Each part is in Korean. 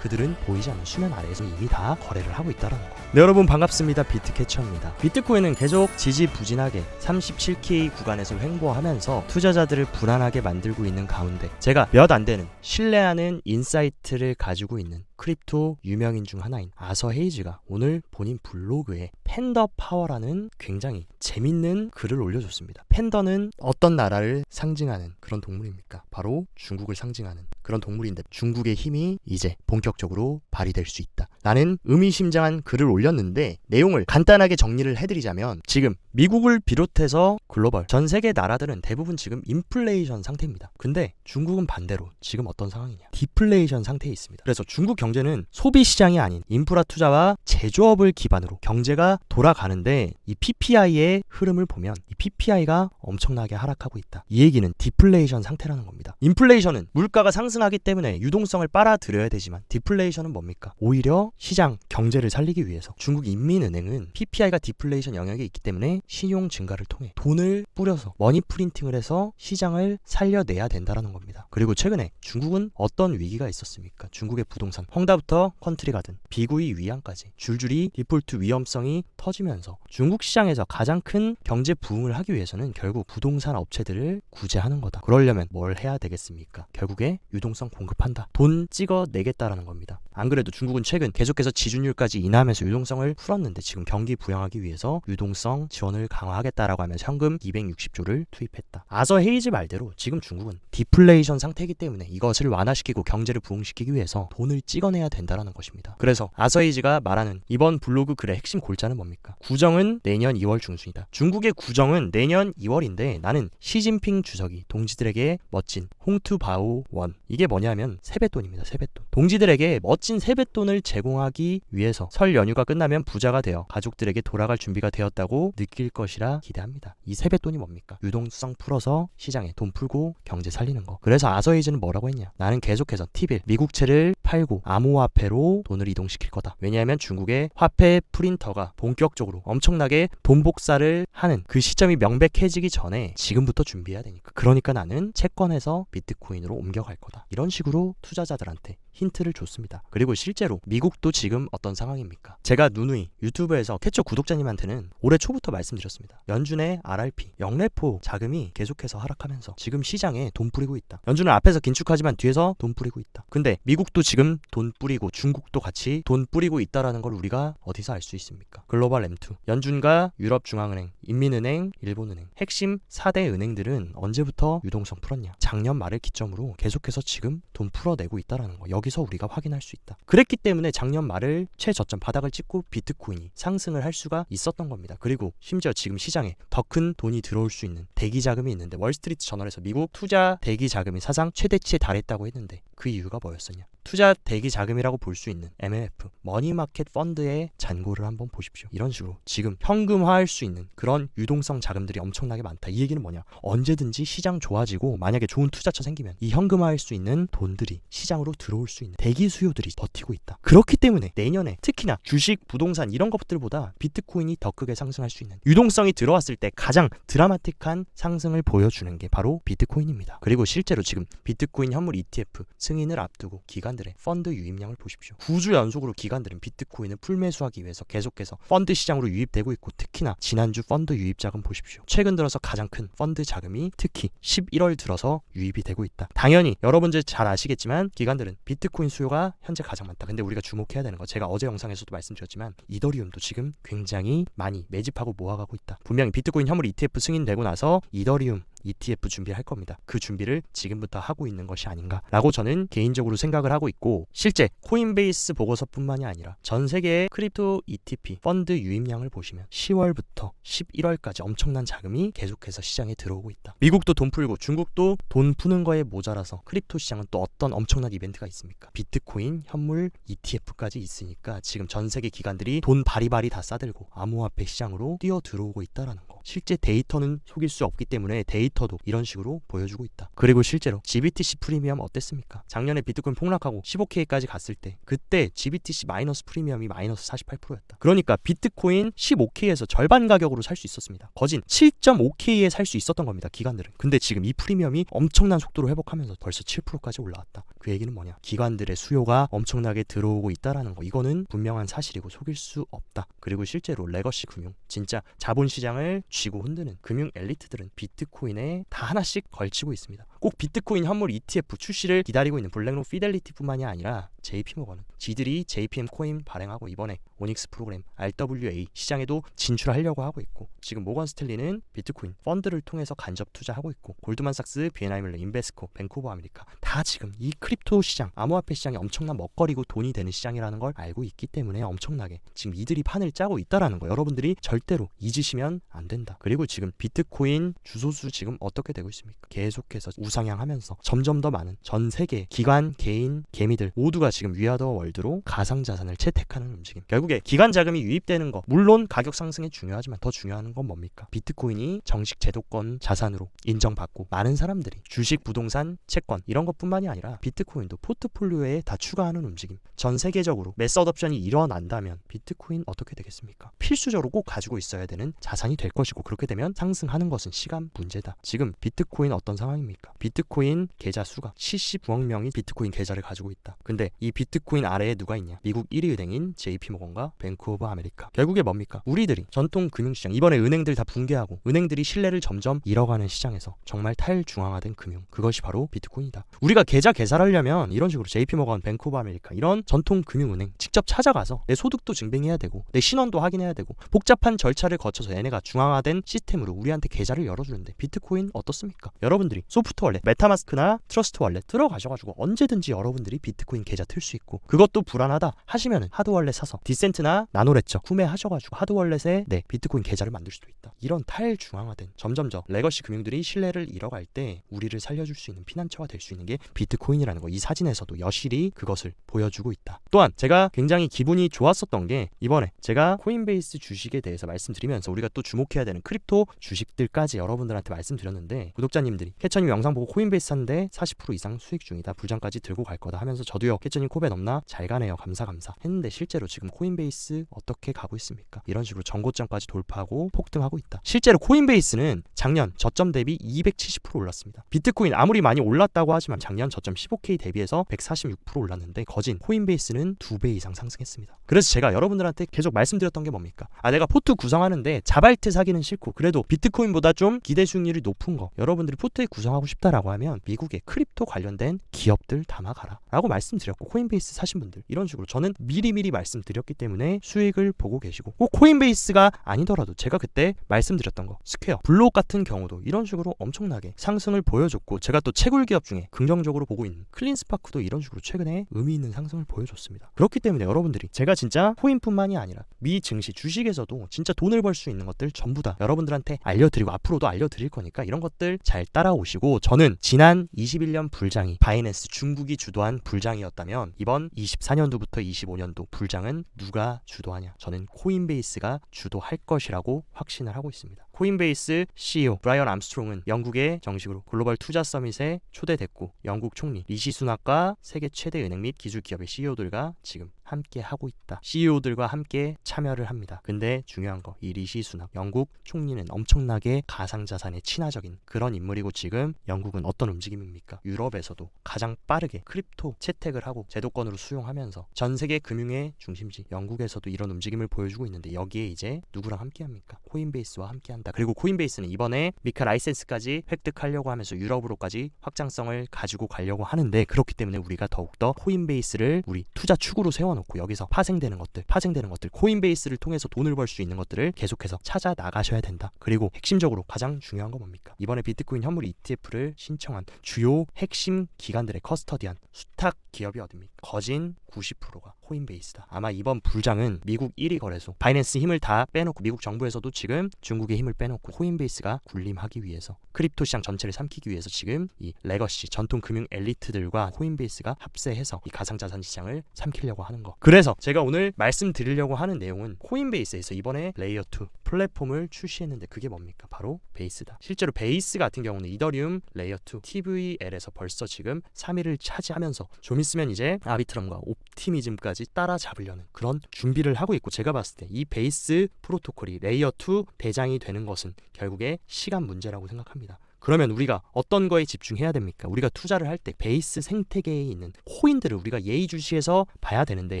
그들은 보이지 않는 수면 아래에서 이미 다 거래를 하고 있다는 거. 네 여러분 반갑습니다. 비트캐쳐입니다. 비트코인은 계속 지지부진하게 37K 구간에서 횡보하면서 투자자들을 불안하게 만들고 있는 가운데 제가 몇 안 되는 신뢰하는 인사이트를 가지고 있는 크립토 유명인 중 하나인 아서 헤이즈가 오늘 본인 블로그에 팬더 파워라는 굉장히 재밌는 글을 올려줬습니다. 팬더는 어떤 나라를 상징하는 그런 동물입니까? 바로 중국을 상징하는 그런 동물인데 중국의 힘이 이제 본격적으로 발휘될 수 있다. 라는 의미심장한 글을 올렸는데 내용을 간단하게 정리를 해드리자면 지금 미국을 비롯해서 글로벌 전 세계 나라들은 대부분 지금 인플레이션 상태입니다. 근데 중국은 반대로 지금 어떤 상황이냐? 디플레이션 상태에 있습니다. 그래서 중국 경제는 소비 시장이 아닌 인프라 투자와 제조업을 기반으로 경제가 돌아가는데 이 PPI의 흐름을 보면 이 PPI가 엄청나게 하락하고 있다. 이 얘기는 디플레이션 상태라는 겁니다. 인플레이션은 물가가 상승하기 때문에 유동성을 빨아들여야 되지만 디플레이션은 뭡니까? 오히려 시장 경제를 살리기 위해서 중국 인민은행은 PPI가 디플레이션 영역에 있기 때문에 신용 증가를 통해 돈을 뿌려서 머니 프린팅을 해서 시장을 살려내야 된다라는 겁니다. 그리고 최근에 중국은 어떤 위기가 있었습니까? 중국의 부동산 헝다부터 컨트리 가든 비구이 위안까지 줄줄이 디폴트 위험성이 터지면서 중국 시장에서 가장 큰 경제 부흥을 하기 위해서는 결국 부동산 업체들을 구제하는 거다. 그러려면 뭘 해야 되겠습니까? 결국에 유동성 공급한다. 돈 찍어 내겠다라는 겁니다. 안 그래도 중국은 최근 계속해서 지준율까지 인하하면서 유동성을 풀었는데 지금 경기 부양하기 위해서 유동성 지원 을 강화하겠다라고 하면서 현금 260조를 투입했다. 아서 헤이즈 말대로 지금 중국은 디플레이션 상태이기 때문에 이것을 완화시키고 경제를 부흥시키기 위해서 돈을 찍어내야 된다라는 것입니다. 그래서 아서 헤이즈가 말하는 이번 블로그 글의 핵심 골자는 뭡니까? 구정은 내년 2월 중순이다. 중국의 구정은 내년 2월인데 나는 시진핑 주석이 동지들에게 멋진 홍투바오 원 이게 뭐냐면 세뱃돈입니다. 세뱃돈. 동지들에게 멋진 세뱃돈을 제공하기 위해서 설 연휴가 끝나면 부자가 되어 가족들에게 돌아갈 준비가 되었다고 느낄 것이라 기대합니다. 이 세뱃돈이 뭡니까? 유동성 풀어서 시장에 돈 풀고 경제 살리는 거. 그래서 아서에이즈는 뭐라고 했냐? 나는 계속해서 티빌 미국채를 팔고 암호화폐로 돈을 이동시킬 거다. 왜냐하면 중국의 화폐 프린터가 본격적으로 엄청나게 돈 복사를 하는 그 시점이 명백해지기 전에 지금부터 준비해야 되니까. 그러니까 나는 채권에서 비트코인으로 옮겨갈 거다. 이런 식으로 투자자들한테 힌트를 줬습니다. 그리고 실제로 미국도 지금 어떤 상황입니까? 제가 누누이 유튜브에서 캐쳐 구독자님한테는 올해 초부터 말씀드렸습니다. 연준의 RRP, 영래포 자금이 계속해서 하락하면서 지금 시장에 돈 뿌리고 있다. 연준은 앞에서 긴축하지만 뒤에서 돈 뿌리고 있다. 근데 미국도 지금 돈 뿌리고 중국도 같이 돈 뿌리고 있다라는 걸 우리가 어디서 알 수 있습니까? 글로벌 M2, 연준과 유럽 중앙은행, 인민은행, 일본은행, 핵심 4대 은행들은 언제부터 유동성 풀었냐? 작년 말을 기점으로 계속해서 지금 돈 풀어내고 있다라는 거. 여기 서 우리가 확인할 수 있다. 그랬기 때문에 작년 말을 최저점 바닥을 찍고 비트코인이 상승을 할 수가 있었던 겁니다. 그리고 심지어 지금 시장에 더 큰 돈이 들어올 수 있는 대기 자금이 있는데 월스트리트 저널에서 미국 투자 대기 자금이 사상 최대치에 달했다고 했는데 그 이유가 뭐였었냐? 투자 대기 자금이라고 볼 수 있는 MMF 머니마켓 펀드의 잔고를 한번 보십시오. 이런 식으로 지금 현금화할 수 있는 그런 유동성 자금들이 엄청나게 많다. 이 얘기는 뭐냐? 언제든지 시장 좋아지고 만약에 좋은 투자처 생기면 이 현금화할 수 있는 돈들이 시장으로 들어올 수 있는 대기 수요들이 버티고 있다. 그렇기 때문에 내년에 특히나 주식, 부동산 이런 것들보다 비트코인이 더 크게 상승할 수 있는 유동성이 들어왔을 때 가장 드라마틱한 상승을 보여주는 게 바로 비트코인입니다. 그리고 실제로 지금 비트코인 현물 ETF 승인을 앞두고 기 관들의 펀드 유입량을 보십시오. 9주 연속으로 기관들은 비트코인을 풀매수하기 위해서 계속해서 펀드 시장으로 유입되고 있고 특히나 지난주 펀드 유입 자금 보십시오. 최근 들어서 가장 큰 펀드 자금이 특히 11월 들어서 유입이 되고 있다. 당연히 여러분들 잘 아시겠지만 기관들은 비트코인 수요가 현재 가장 많다. 근데 우리가 주목해야 되는 거 제가 어제 영상에서도 말씀드렸지만 이더리움도 지금 굉장히 많이 매집하고 모아가고 있다. 분명히 비트코인 현물 ETF 승인되고 나서 이더리움 ETF 준비할 겁니다. 그 준비를 지금부터 하고 있는 것이 아닌가라고 저는 개인적으로 생각을 하고 있고 실제 코인베이스 보고서뿐만이 아니라 전 세계의 크립토 ETP 펀드 유입량을 보시면 10월부터 11월까지 엄청난 자금이 계속해서 시장에 들어오고 있다. 미국도 돈 풀고 중국도 돈 푸는 거에 모자라서 크립토 시장은 또 어떤 엄청난 이벤트가 있습니까? 비트코인 현물 ETF까지 있으니까 지금 전 세계 기관들이 돈 바리바리 다 싸들고 암호화폐 시장으로 뛰어 들어오고 있다라는 거. 실제 데이터는 속일 수 없기 때문에 데이터도 이런 식으로 보여주고 있다. 그리고 실제로 GBTC 프리미엄 어땠습니까? 작년에 비트코인 폭락하고 15K까지 갔을 때 그때 GBTC 마이너스 프리미엄이 마이너스 48%였다. 그러니까 비트코인 15K에서 절반 가격으로 살 수 있었습니다. 거진 7.5K에 살 수 있었던 겁니다. 기관들은. 근데 지금 이 프리미엄이 엄청난 속도로 회복하면서 벌써 7%까지 올라왔다. 그 얘기는 뭐냐? 기관들의 수요가 엄청나게 들어오고 있다라는 거. 이거는 분명한 사실이고 속일 수 없다. 그리고 실제로 레거시 금융, 진짜 자본 시장을 쥐고 흔드는 금융 엘리트들은 비트코인에 다 하나씩 걸치고 있습니다. 꼭 비트코인 현물 ETF 출시를 기다리고 있는 블랙록 피델리티뿐만이 아니라 JP모건은 지들이 JPM 코인 발행하고 이번에 오닉스 프로그램 RWA 시장에도 진출하려고 하고 있고 지금 모건 스탠리는 비트코인 펀드를 통해서 간접 투자하고 있고 골드만삭스, 비엔아이 밀러, 인베스코, 벤쿠버 아메리카 다 지금 이 크립토 시장, 암호화폐 시장이 엄청난 먹거리고 돈이 되는 시장이라는 걸 알고 있기 때문에 엄청나게 지금 이들이 판을 짜고 있다라는 거 여러분들이 절대로 잊으시면 안 된다. 그리고 지금 비트코인 주소수 지금 어떻게 되고 있습니까? 계속해서 우 상향하면서 점점 더 많은 전 세계 기관, 개인, 개미들 모두가 지금 위아더 월드로 가상 자산을 채택하는 움직임. 결국에 기관 자금이 유입되는 거 물론 가격 상승이 중요하지만 더 중요한 건 뭡니까? 비트코인이 정식 제도권 자산으로 인정받고 많은 사람들이 주식, 부동산, 채권 이런 것뿐만이 아니라 비트코인도 포트폴리오에 다 추가하는 움직임. 전 세계적으로 매스 어답션이 일어난다면 비트코인 어떻게 되겠습니까? 필수적으로 꼭 가지고 있어야 되는 자산이 될 것이고 그렇게 되면 상승하는 것은 시간 문제다. 지금 비트코인 어떤 상황입니까? 비트코인 계좌 수가 79억 명이 비트코인 계좌를 가지고 있다. 근데 이 비트코인 아래에 누가 있냐? 미국 1위 은행인 JP모건과 뱅크 오브 아메리카. 결국에 뭡니까? 우리들이 전통 금융시장 이번에 은행들 다 붕괴하고 은행들이 신뢰를 점점 잃어가는 시장에서 정말 탈중앙화된 금융 그것이 바로 비트코인이다. 우리가 계좌 개설하려면 이런 식으로 JP모건, 뱅크 오브 아메리카 이런 전통 금융은행 직접 찾아가서 내 소득도 증빙해야 되고 내 신원도 확인해야 되고 복잡한 절차를 거쳐서 얘네가 중앙화된 시스템으로 우리한테 계좌를 열어주는데 비트코인 어떻습니까? 여러분들이 소프트 월렛, 메타마스크나 트러스트 월렛 들어가셔가지고 언제든지 여러분들이 비트코인 계좌 틀 수 있고 그것도 불안하다 하시면은 하드 월렛 사서 디센트나 나노레처 구매하셔가지고 하드 월렛에 네 비트코인 계좌를 만들 수도 있다. 이런 탈중앙화된 점점점 레거시 금융들이 신뢰를 잃어갈 때 우리를 살려줄 수 있는 피난처가 될 수 있는 게 비트코인이라는 거. 이 사진에서도 여실히 그것을 보여주고 있다. 또한 제가 굉장히 기분이 좋았었던 게 이번에 제가 코인베이스 주식에 대해서 말씀드리면서 우리가 또 주목해야 되는 크립토 주식들까지 여러분들한테 말씀드렸는데 구독자님들이 캐처님 영상 보고 코인베이스 샀는데 40% 이상 수익 중이다. 불장까지 들고 갈 거다 하면서 저도요 캐처님 코베 넘나 잘 가네요. 감사 감사 했는데 실제로 지금 코인베이스 어떻게 가고 있습니까? 이런 식으로 전고점까지 돌파하고 폭등하고 있다. 실제로 코인베이스는 작년 저점 대비 270% 올랐습니다. 비트코인 아무리 많이 올랐다고 하지만 작년 저점 15K 대비해서 146% 올랐는데 거진 코인베이스는 두배 이상 상승했습니다. 그래서 제가 여러분들한테 계속 말씀드렸던 게 뭡니까? 아 내가 포트 구성하는데 자발트 사기는 싫고 그래도 비트코인보다 좀 기대 수익률이 높은 거 여러분들이 포트에 구성하고 싶다 라고 하면 미국의 크립토 관련된 기업들 담아가라 라고 말씀드렸고 코인베이스 사신 분들 이런 식으로 저는 미리미리 말씀드렸기 때문에 수익을 보고 계시고 꼭 코인베이스가 아니더라도 제가 그때 말씀드렸던 거 스퀘어 블록 같은 경우도 이런 식으로 엄청나게 상승을 보여줬고 제가 또 채굴 기업 중에 긍정적으로 보고 있는 클린스파크도 이런 식으로 최근에 의미 있는 상승을 보여줬습니다. 그렇기 때문에 여러분들이 제가 진짜 코인뿐만이 아니라 미 증시 주식에서도 진짜 돈을 벌 수 있는 것들 전부 다 여러분들한테 알려드리고 앞으로도 알려드릴 거니까 이런 것들 잘 따라오시고 저는 지난 21년 불장이 바이낸스 중국이 주도한 불장이었다면 이번 24년도부터 25년도 불장은 누가 주도하냐 저는 코인베이스가 주도할 것이라고 확신을 하고 있습니다. 코인베이스 CEO 브라이언 암스트롱은 영국의 정식으로 글로벌 투자 서밋에 초대됐고 영국 총리 리시 수낙과 세계 최대 은행 및 기술 기업의 CEO들과 지금 함께 하고 있다. CEO들과 함께 참여를 합니다. 근데 중요한 거 이 리시 수낙 영국 총리는 엄청나게 가상 자산에 친화적인 그런 인물이고 지금 영국은 어떤 움직임입니까? 유럽에서도 가장 빠르게 크립토 채택을 하고 제도권으로 수용하면서 전 세계 금융의 중심지 영국에서도 이런 움직임을 보여주고 있는데 여기에 이제 누구랑 함께 합니까? 코인베이스와 함께 한다. 그리고 코인베이스는 이번에 미카 라이센스까지 획득하려고 하면서 유럽으로까지 확장성을 가지고 가려고 하는데 그렇기 때문에 우리가 더욱더 코인베이스를 우리 투자 축으로 세워놓고 여기서 파생되는 것들, 파생되는 것들, 코인베이스를 통해서 돈을 벌 수 있는 것들을 계속해서 찾아 나가셔야 된다. 그리고 핵심적으로 가장 중요한 건 뭡니까? 이번에 비트코인 현물 ETF를 신청한 주요 핵심 기관들의 커스터디안 수탁 기업이 어딥니까? 거진 90%가 코인 베이스다. 아마 이번 불장은 미국 1위 거래소 바이낸스 힘을 다 빼놓고 미국 정부에서도 지금 중국의 힘을 빼놓고 코인 베이스가 군림하기 위해서 크립토 시장 전체를 삼키기 위해서 지금 이 레거시 전통 금융 엘리트들과 코인 베이스가 합세해서 이 가상자산 시장을 삼키려고 하는 거. 그래서 제가 오늘 말씀드리려고 하는 내용은 코인 베이스에서 이번에 레이어 2 플랫폼을 출시했는데 그게 뭡니까? 바로 베이스다. 실제로 베이스 같은 경우는 이더리움 레이어 2 TVL에서 벌써 지금 3위를 차지하면서 좀 있으면 이제 아비트럼과 옵티미즘까지 따라잡으려는 그런 준비를 하고 있고 제가 봤을 때 이 베이스 프로토콜이 레이어 2 대장이 되는 것은 결국에 시간 문제라고 생각합니다. 그러면 우리가 어떤 거에 집중해야 됩니까? 우리가 투자를 할 때 베이스 생태계에 있는 코인들을 우리가 예의주시해서 봐야 되는데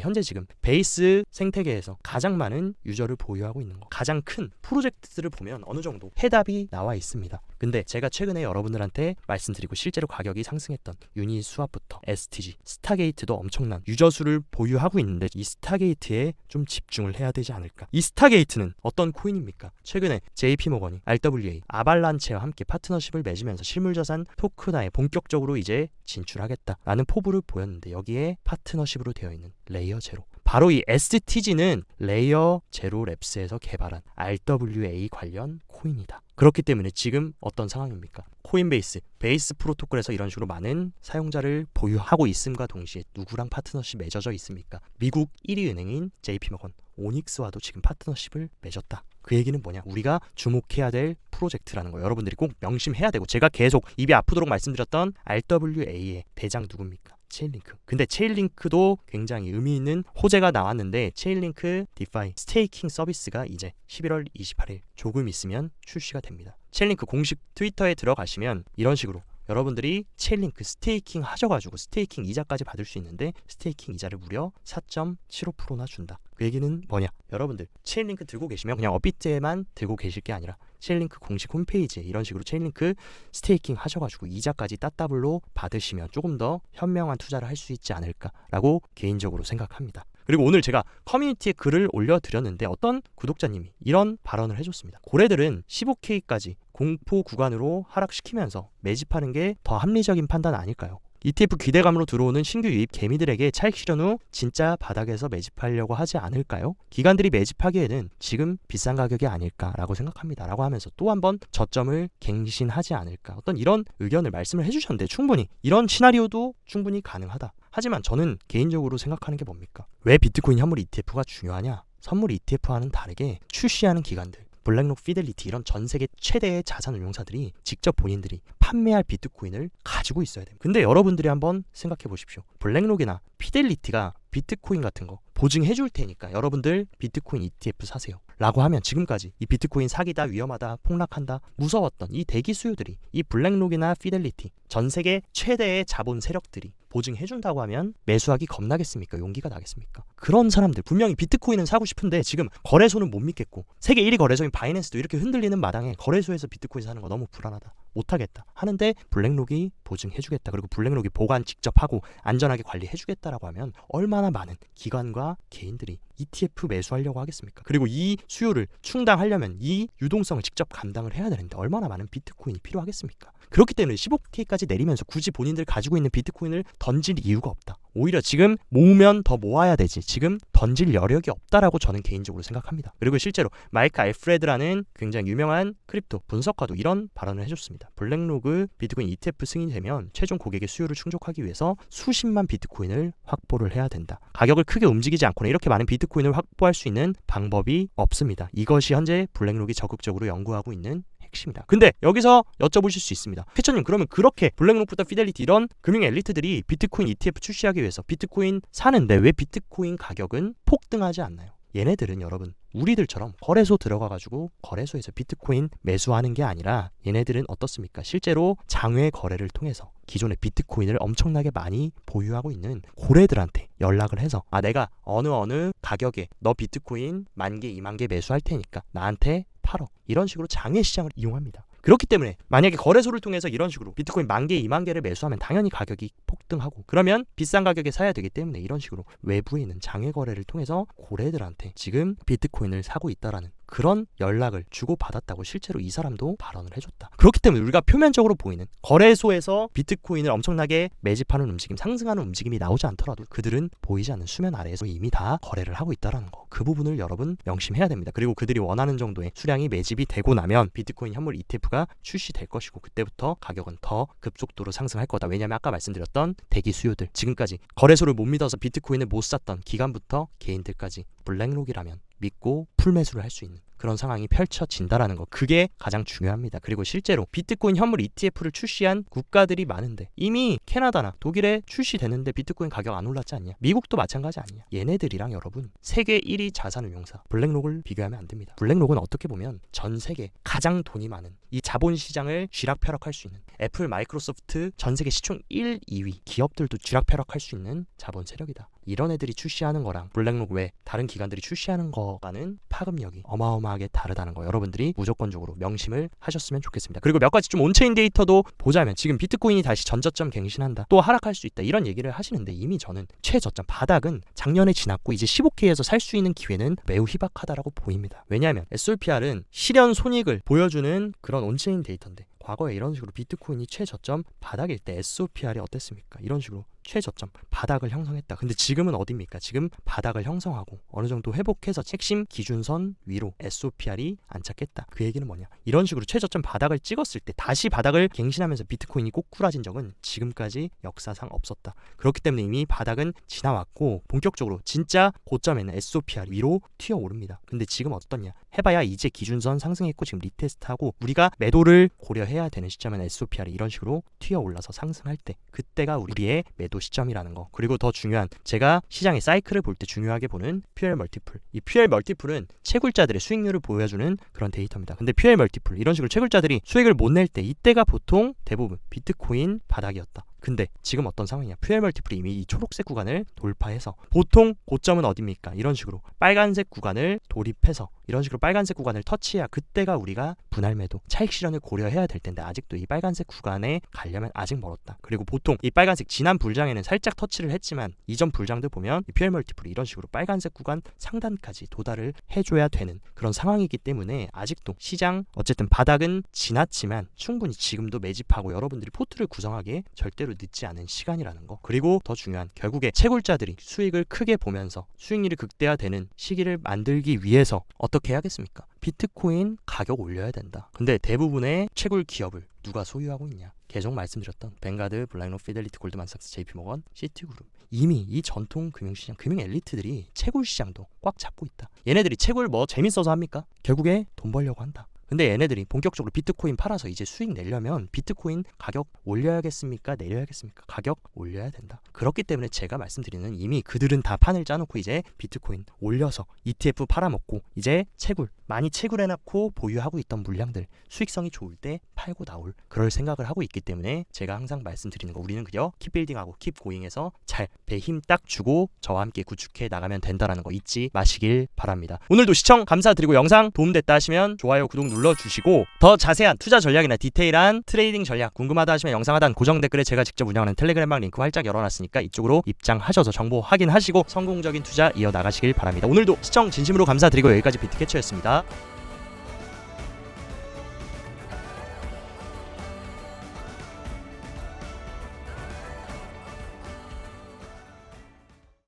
현재 지금 베이스 생태계에서 가장 많은 유저를 보유하고 있는 거 가장 큰 프로젝트들을 보면 어느 정도 해답이 나와 있습니다. 근데 제가 최근에 여러분들한테 말씀드리고 실제로 가격이 상승했던 유니 수압부터 STG, 스타게이트도 엄청난 유저 수를 보유하고 있는데 이 스타게이트에 좀 집중을 해야 되지 않을까? 이 스타게이트는 어떤 코인입니까? 최근에 JP모건이 RWA, 아발란체와 함께 파트너십을 맺으면서 실물 자산 토크나에 본격적으로 이제 진출하겠다라는 포부를 보였는데 여기에 파트너십으로 되어 있는 레이어 제로 바로 이 STG는 레이어 제로 랩스에서 개발한 RWA 관련 코인이다. 그렇기 때문에 지금 어떤 상황입니까? 코인베이스, 베이스 프로토콜에서 이런 식으로 많은 사용자를 보유하고 있음과 동시에 누구랑 파트너십 맺어져 있습니까? 미국 1위 은행인 JP모건, 오닉스와도 지금 파트너십을 맺었다. 그 얘기는 뭐냐? 우리가 주목해야 될 프로젝트라는 거 여러분들이 꼭 명심해야 되고 제가 계속 입이 아프도록 말씀드렸던 RWA의 대장 누굽니까? 체인링크. 근데 체인링크도 굉장히 의미 있는 호재가 나왔는데 체인링크 디파이 스테이킹 서비스가 이제 11월 28일 조금 있으면 출시가 됩니다. 체인링크 공식 트위터에 들어가시면 이런 식으로 여러분들이 체인링크 스테이킹 하셔가지고 스테이킹 이자까지 받을 수 있는데 스테이킹 이자를 무려 4.75%나 준다. 그 얘기는 뭐냐? 여러분들 체인링크 들고 계시면 그냥 업비트에만 들고 계실 게 아니라 체인링크 공식 홈페이지에 이런 식으로 체인링크 스테이킹 하셔가지고 이자까지 따따블로 받으시면 조금 더 현명한 투자를 할 수 있지 않을까라고 개인적으로 생각합니다. 그리고 오늘 제가 커뮤니티에 글을 올려드렸는데 어떤 구독자님이 이런 발언을 해줬습니다. 고래들은 15K까지 공포 구간으로 하락시키면서 매집하는 게 더 합리적인 판단 아닐까요? ETF 기대감으로 들어오는 신규 유입 개미들에게 차익 실현 후 진짜 바닥에서 매집하려고 하지 않을까요? 기관들이 매집하기에는 지금 비싼 가격이 아닐까라고 생각합니다. 라고 하면서 또 한 번 저점을 갱신하지 않을까. 어떤 이런 의견을 말씀을 해주셨는데 충분히 이런 시나리오도 충분히 가능하다. 하지만 저는 개인적으로 생각하는 게 뭡니까? 왜 비트코인 현물 ETF가 중요하냐? 선물 ETF와는 다르게 출시하는 기관들 블랙록 피델리티 이런 전 세계 최대의 자산 운용사들이 직접 본인들이 판매할 비트코인을 가지고 있어야 됩니다. 근데 여러분들이 한번 생각해 보십시오. 블랙록이나 피델리티가 비트코인 같은 거 보증해 줄 테니까 여러분들 비트코인 ETF 사세요. 라고 하면 지금까지 이 비트코인 사기다 위험하다 폭락한다 무서웠던 이 대기 수요들이 이 블랙록이나 피델리티 전 세계 최대의 자본 세력들이 보증해 준다고 하면 매수하기 겁나겠습니까? 용기가 나겠습니까? 그런 사람들 분명히 비트코인은 사고 싶은데 지금 거래소는 못 믿겠고 세계 1위 거래소인 바이낸스도 이렇게 흔들리는 마당에 거래소에서 비트코인 사는 거 너무 불안하다. 못하겠다 하는데 블랙록이 보증해주겠다 그리고 블랙록이 보관 직접 하고 안전하게 관리해주겠다라고 하면 얼마나 많은 기관과 개인들이 ETF 매수하려고 하겠습니까? 그리고 이 수요를 충당하려면 이 유동성을 직접 감당을 해야 되는데 얼마나 많은 비트코인이 필요하겠습니까? 그렇기 때문에 15K까지 내리면서 굳이 본인들 가지고 있는 비트코인을 던질 이유가 없다. 오히려 지금 모으면 더 모아야 되지. 지금 던질 여력이 없다라고 저는 개인적으로 생각합니다. 그리고 실제로 마이크 알프레드라는 굉장히 유명한 크립토 분석가도 이런 발언을 해줬습니다. 블랙로그 비트코인 ETF 승인되면 최종 고객의 수요를 충족하기 위해서 수십만 비트코인을 확보를 해야 된다. 가격을 크게 움직이지 않고는 이렇게 많은 비트코인을 확보할 수 있는 방법이 없습니다. 이것이 현재 블랙록이 적극적으로 연구하고 있는 핵심이다. 근데 여기서 여쭤보실 수 있습니다. 회천님 그러면 그렇게 블랙록부터 피델리티 이런 금융 엘리트들이 비트코인 ETF 출시하기 위해서 비트코인 사는데 왜 비트코인 가격은 폭등하지 않나요? 얘네들은 여러분 우리들처럼 거래소 들어가 가지고 거래소에서 비트코인 매수하는 게 아니라 얘네들은 어떻습니까? 실제로 장외 거래를 통해서 기존의 비트코인을 엄청나게 많이 보유하고 있는 고래들한테 연락을 해서 아 내가 어느 어느 가격에 너 비트코인 만 개, 이만 개 매수할 테니까 나한테 팔어. 이런 식으로 장외 시장을 이용합니다. 그렇기 때문에 만약에 거래소를 통해서 이런 식으로 비트코인 만 개, 이만 개를 매수하면 당연히 가격이 폭등하고 그러면 비싼 가격에 사야 되기 때문에 이런 식으로 외부에 있는 장외 거래를 통해서 고래들한테 지금 비트코인을 사고 있다라는 그런 연락을 주고 받았다고 실제로 이 사람도 발언을 해줬다. 그렇기 때문에 우리가 표면적으로 보이는 거래소에서 비트코인을 엄청나게 매집하는 움직임, 상승하는 움직임이 나오지 않더라도 그들은 보이지 않는 수면 아래에서 이미 다 거래를 하고 있다라는 거. 그 부분을 여러분 명심해야 됩니다. 그리고 그들이 원하는 정도의 수량이 매집이 되고 나면 비트코인 현물 ETF가 출시될 것이고 그때부터 가격은 더 급속도로 상승할 거다. 왜냐하면 아까 말씀드렸던 대기 수요들 지금까지 거래소를 못 믿어서 비트코인을 못 샀던 기간부터 개인들까지 블랙록이라면 믿고 풀매수를 할 수 있는 그런 상황이 펼쳐진다라는 거 그게 가장 중요합니다. 그리고 실제로 비트코인 현물 ETF를 출시한 국가들이 많은데 이미 캐나다나 독일에 출시되는데 비트코인 가격 안 올랐지 않냐? 미국도 마찬가지 아니냐? 얘네들이랑 여러분 세계 1위 자산 운용사 블랙록을 비교하면 안 됩니다. 블랙록은 어떻게 보면 전 세계 가장 돈이 많은 이 자본 시장을 쥐락펴락할 수 있는 애플, 마이크로소프트 전 세계 시총 1, 2위 기업들도 쥐락펴락할 수 있는 자본 세력이다. 이런 애들이 출시하는 거랑 블랙록 외 다른 기관들이 출시하는 거가는 파급력이 어마어마 하게 다르다는 거 여러분들이 무조건적으로 명심을 하셨으면 좋겠습니다. 그리고 몇 가지 좀 온체인 데이터도 보자면 지금 비트코인이 다시 전저점 갱신한다. 또 하락할 수 있다. 이런 얘기를 하시는데 이미 저는 최저점 바닥은 작년에 지났고 이제 15K에서 살 수 있는 기회는 매우 희박하다라고 보입니다. 왜냐하면 SOPR은 실현 손익을 보여주는 그런 온체인 데이터인데 과거에 이런 식으로 비트코인이 최저점 바닥일 때 SOPR이 어땠습니까? 이런 식으로 최저점 바닥을 형성했다. 근데 지금은 어디입니까? 지금 바닥을 형성하고 어느 정도 회복해서 핵심 기준선 위로 SOPR이 안착했다. 그 얘기는 뭐냐? 이런 식으로 최저점 바닥을 찍었을 때 다시 바닥을 갱신하면서 비트코인이 꼬꾸라진 적은 지금까지 역사상 없었다. 그렇기 때문에 이미 바닥은 지나왔고 본격적으로 진짜 고점에는 SOPR 위로 튀어 오릅니다. 근데 지금 어떻냐? 해봐야 이제 기준선 상승했고 지금 리테스트하고 우리가 매도를 고려해야 되는 시점에는 SOPR이 이런 식으로 튀어 올라서 상승할 때 그때가 우리의 매도 시점이라는 거. 그리고 더 중요한 제가 시장의 사이클을 볼 때 중요하게 보는 퓨엘 멀티플. 이 퓨엘 멀티플은 채굴자들의 수익률을 보여주는 그런 데이터입니다. 근데 퓨엘 멀티플 이런 식으로 채굴자들이 수익을 못 낼 때 이때가 보통 대부분 비트코인 바닥이었다. 근데 지금 어떤 상황이냐? 퓨엘 멀티플이 이미 이 초록색 구간을 돌파해서 보통 고점은 어디입니까? 이런 식으로 빨간색 구간을 돌입해서 이런 식으로 빨간색 구간을 터치해야 그때가 우리가 분할 매도 차익 실현을 고려해야 될 텐데 아직도 이 빨간색 구간에 가려면 아직 멀었다. 그리고 보통 이 빨간색 지난 불장에는 살짝 터치를 했지만 이전 불장들 보면 이 퓨엘 멀티플이 이런 식으로 빨간색 구간 상단까지 도달을 해줘야 되는 그런 상황이기 때문에 아직도 시장 어쨌든 바닥은 지났지만 충분히 지금도 매집하고 여러분들이 포트를 구성하기에 절대로 늦지 않은 시간이라는 거. 그리고 더 중요한 결국에 채굴자들이 수익을 크게 보면서 수익률이 극대화되는 시기를 만들기 위해서 어떻게 해야겠습니까? 비트코인 가격 올려야 된다. 근데 대부분의 채굴 기업을 누가 소유하고 있냐? 계속 말씀드렸던 뱅가드, 블라이노, 피델리티, 골드만삭스, JP모건, 시티그룹 이미 이 전통 금융시장, 금융 엘리트들이 채굴 시장도 꽉 잡고 있다. 얘네들이 채굴 뭐 재밌어서 합니까? 결국에 돈 벌려고 한다. 근데 얘네들이 본격적으로 비트코인 팔아서 이제 수익 내려면 비트코인 가격 올려야겠습니까? 내려야겠습니까? 가격 올려야 된다. 그렇기 때문에 제가 말씀드리는 이미 그들은 다 판을 짜놓고 이제 비트코인 올려서 ETF 팔아먹고 이제 채굴 많이 채굴해놓고 보유하고 있던 물량들 수익성이 좋을 때 팔고 나올 그럴 생각을 하고 있기 때문에 제가 항상 말씀드리는 거 우리는 그저 킵빌딩하고 킵고잉해서 잘 배 힘 딱 주고 저와 함께 구축해 나가면 된다라는 거 잊지 마시길 바랍니다. 오늘도 시청 감사드리고 영상 도움됐다 하시면 좋아요 구독 눌러주시고 더 자세한 투자 전략이나 디테일한 트레이딩 전략 궁금하다 하시면 영상 하단 고정 댓글에 제가 직접 운영하는 텔레그램방 링크 활짝 열어놨으니까 이쪽으로 입장하셔서 정보 확인하시고 성공적인 투자 이어나가시길 바랍니다. 오늘도 시청 진심으로 감사드리고 여기까지 비트캐쳐였습니다.